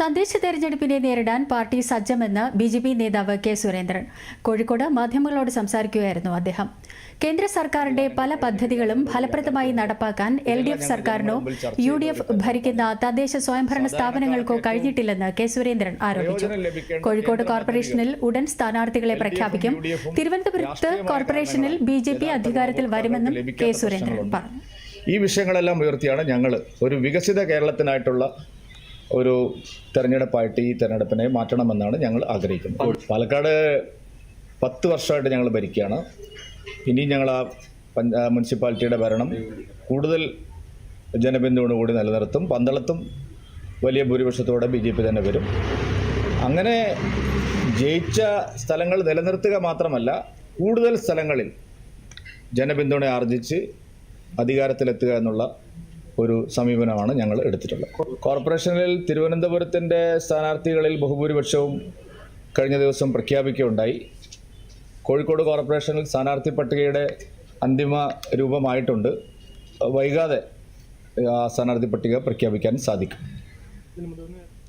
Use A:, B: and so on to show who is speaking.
A: തദ്ദേശ തെരഞ്ഞെടുപ്പിനെ നേരിടാൻ പാർട്ടി സജ്ജമെന്ന് ബി ജെ പി നേതാവ് കെ സുരേന്ദ്രൻ കോഴിക്കോട് മാധ്യമങ്ങളോട് സംസാരിക്കുകയായിരുന്നു അദ്ദേഹം കേന്ദ്ര സർക്കാരിന്റെ പല പദ്ധതികളും ഫലപ്രദമായി നടപ്പാക്കാൻ എൽ ഡി എഫ് സർക്കാരിനോ യു ഡി എഫ് ഭരിക്കുന്ന തദ്ദേശ സ്വയംഭരണ സ്ഥാപനങ്ങൾക്കോ കഴിഞ്ഞിട്ടില്ലെന്ന് കെ സുരേന്ദ്രൻ ആരോപിച്ചു കോഴിക്കോട് കോർപ്പറേഷനിൽ ഉടൻ സ്ഥാനാർത്ഥികളെ പ്രഖ്യാപിക്കും തിരുവനന്തപുരത്ത് കോർപ്പറേഷനിൽ ബി ജെ പി അധികാരത്തിൽ വരുമെന്നും കെ സുരേന്ദ്രൻ പറഞ്ഞു
B: ഈ വിഷയങ്ങളെല്ലാം ഉയർത്തിയാണ് ഞങ്ങൾ ഒരു വികസിത കേരളത്തിനായിട്ടുള്ള ഒരു തെരഞ്ഞെടുപ്പായിട്ട് ഈ തെരഞ്ഞെടുപ്പിനെ മാറ്റണമെന്നാണ് ഞങ്ങൾ ആഗ്രഹിക്കുന്നത് പാലക്കാട് പത്ത് വർഷമായിട്ട് ഞങ്ങൾ ഭരിക്കുകയാണ് ഇനിയും ഞങ്ങൾ ആ മുനിസിപ്പാലിറ്റിയുടെ ഭരണം കൂടുതൽ ജനപിന്തുണയോടുകൂടി നിലനിർത്തും പന്തളത്തും വലിയ ഭൂരിപക്ഷത്തോടെ ബി ജെ പി തന്നെ വരും അങ്ങനെ ജയിച്ച സ്ഥലങ്ങൾ നിലനിർത്തുക മാത്രമല്ല കൂടുതൽ സ്ഥലങ്ങളിൽ ജനപിന്തുണ ആർജിച്ച് അധികാരത്തിലെത്തുക എന്നുള്ള ഒരു സമീപനമാണ് ഞങ്ങൾ എടുത്തിട്ടുള്ളത് കോർപ്പറേഷനിൽ തിരുവനന്തപുരത്തിൻ്റെ സ്ഥാനാർത്ഥികളിൽ ബഹുഭൂരിപക്ഷവും കഴിഞ്ഞ ദിവസം പ്രഖ്യാപിക്കുകയുണ്ടായി കോഴിക്കോട് കോർപ്പറേഷനിൽ സ്ഥാനാർത്ഥി പട്ടികയുടെ അന്തിമ രൂപമായിട്ടുണ്ട് വൈകാതെ സ്ഥാനാർത്ഥി പട്ടിക പ്രഖ്യാപിക്കാൻ സാധിക്കും